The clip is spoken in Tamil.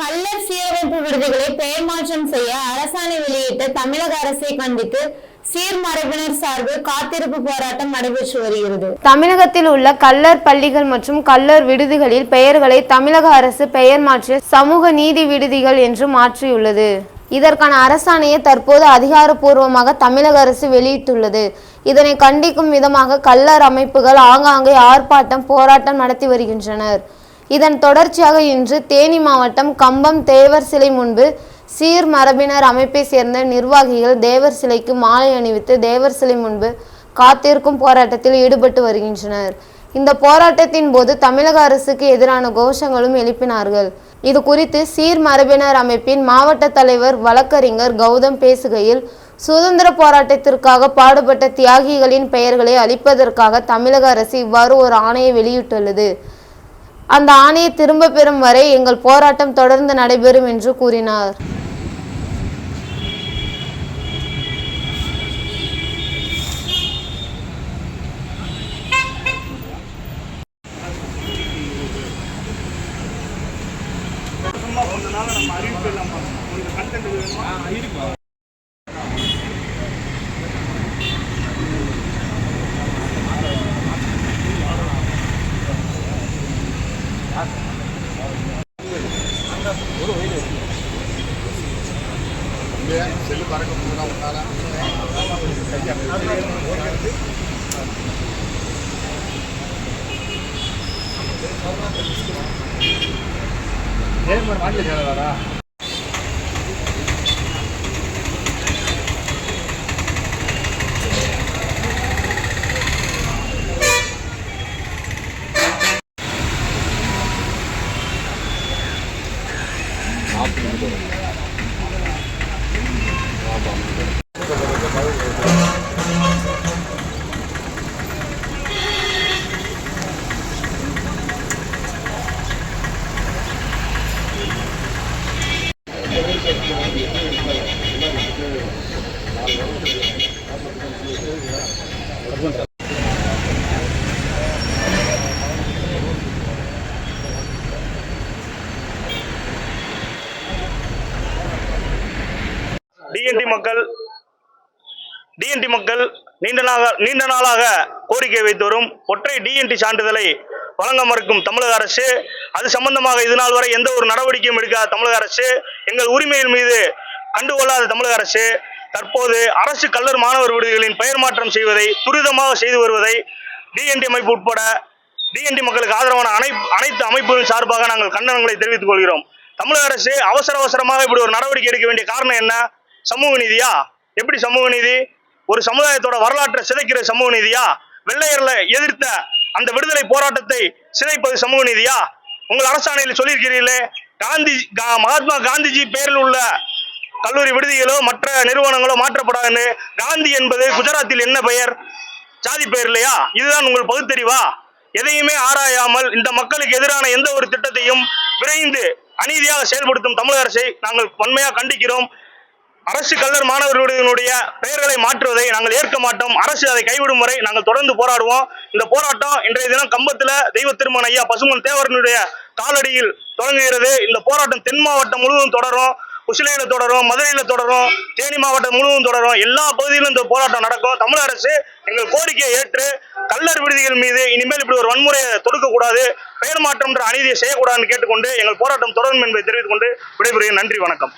கள்ளர் சீரமைப்பு விடுதிகளை பெயர் மாற்றம் செய்ய அரசாணை வெளியிட்ட தமிழக அரசை கண்டித்து சீர்மரபினர் சார்பில் காத்திருப்பு போராட்டம் நடைபெற்று வருகிறது. தமிழகத்தில் உள்ள கல்லர் பள்ளிகள் மற்றும் கல்லர் விடுதிகளில் பெயர்களை தமிழக அரசு பெயர் மாற்றி சமூக நீதி விடுதிகள் என்று மாற்றியுள்ளது. இதற்கான அரசாணையை தற்போது அதிகாரப்பூர்வமாக தமிழக அரசு வெளியிட்டுள்ளது. இதனை கண்டிக்கும் விதமாக கல்லர் அமைப்புகள் ஆங்காங்கே ஆர்ப்பாட்டம் போராட்டம் நடத்தி வருகின்றனர். இதன் தொடர்ச்சியாக இன்று தேனி மாவட்டம் கம்பம் தேவர் சிலை முன்பு சீர் மரபினர் அமைப்பை சேர்ந்த நிர்வாகிகள் தேவர் சிலைக்கு மாலை அணிவித்து தேவர் சிலை முன்பு காத்திருக்கும் போராட்டத்தில் ஈடுபட்டு வருகின்றனர். இந்த போராட்டத்தின் போது தமிழக அரசுக்கு எதிரான கோஷங்களும் எழுப்பினார்கள். இது குறித்து சீர் மரபினர் அமைப்பின் மாவட்ட தலைவர் வழக்கறிஞர் கௌதம் பேசுகையில் சுதந்திர போராட்டத்திற்காக பாடுபட்ட தியாகிகளின் பெயர்களை அளிப்பதற்காக தமிழக அரசு இவ்வாறு ஒரு ஆணையை வெளியிட்டுள்ளது. அந்த ஆணையை திரும்ப பெறும் வரை எங்கள் போராட்டம் தொடர்ந்து நடைபெறும் என்று கூறினார். ಇದೆ ಸೆಲ್ ಬರಕ್ಕೆ ಕೂಡ ಉಂಟಾರ ಏನು ಮಾಡಿ ಮಾಡಲಿಕ್ಕೆ ಹೇಳಲಾರ Gracias. டிஎன்டி மக்கள் டிஎன்டி மக்கள் நீண்ட நாளாக நீண்ட நாளாக கோரிக்கை வைத்து வரும். ஒற்றை டிஎன்டி சான்றிதழை வழங்க மறுக்கும் தமிழக அரசு. அது சம்பந்தமாக இது நாள் வரை எந்த ஒரு நடவடிக்கையும் எடுக்காத தமிழக அரசு. எங்கள் உரிமையின் மீது கண்டுகொள்ளாத தமிழக அரசு. தற்போது அரசு கல்லூர் மாணவர் விடுதிகளின் பெயர் மாற்றம் செய்வதை துரிதமாக செய்து வருவதை டிஎன்டி அமைப்பு உட்பட டிஎன்டி மக்களுக்கு ஆதரவான அனை அனைத்து அமைப்புகளின் சார்பாக நாங்கள் கண்டனங்களை தெரிவித்துக் கொள்கிறோம். தமிழக அரசு அவசர அவசரமாக இப்படி ஒரு நடவடிக்கை எடுக்க வேண்டிய காரணம் என்ன? சமூக நீதியா? எப்படி சமூக நீதி? ஒரு சமுதாயத்தோட வரலாற்றை சிதைக்கிற சமூக நீதியா? வெள்ளையர்களை எதிர்த்த அந்த விடுதலை போராட்டத்தை சிதைப்பது சமூக நீதியா? உங்கள் அரசாணையில் சொல்லியிருக்கிறீர்களே காந்தி கா- மகாத்மா காந்திஜி பெயரில் உள்ள கல்லூரி விடுதிகளோ மற்ற நிறுவனங்களோ மாற்றப்படாதுன்னு காந்தி என்பது குஜராத்தில் என்ன பெயர்? ஜாதி பெயர் இல்லையா? இதுதான் உங்கள் பகுத்தறிவா? எதையுமே ஆராயாமல் இந்த மக்களுக்கு எதிரான எந்த ஒரு திட்டத்தையும் விரைந்து அநீதியாக செயல்படுத்தும் தமிழக அரசை நாங்கள் வன்மையாக கண்டிக்கிறோம். அரசு கல்லர் மாணவர்களுடைய பெயர்களை மாற்றுவதை நாங்கள் ஏற்க மாட்டோம். அரசு அதை கைவிடும் வரை நாங்கள் தொடர்ந்து போராடுவோம். இந்த போராட்டம் இன்றைய தினம் கம்பத்துல தெய்வ திருமண ஐயா பசுமன் தேவரனுடைய காலடியில் தொடங்குகிறது. இந்த போராட்டம் தென் மாவட்டம் முழுவதும் தொடரும். உசிலையில தொடரும் மதுரையில தொடரும் தேனி மாவட்டம் முழுவதும் தொடரும். எல்லா பகுதியிலும் இந்த போராட்டம் நடக்கும். தமிழக அரசு எங்கள் கோரிக்கையை ஏற்று கல்லர் விடுதிகள் மீது இனிமேல் இப்படி ஒரு வன்முறையை தொடுக்கக்கூடாது. பெயர் மாற்றம்ன்ற அநீதியை செய்யக்கூடாதுன்னு கேட்டுக்கொண்டு எங்கள் போராட்டம் தொடரும் என்பதை தெரிவித்துக் கொண்டு விடைபெறுகிறேன். நன்றி வணக்கம்.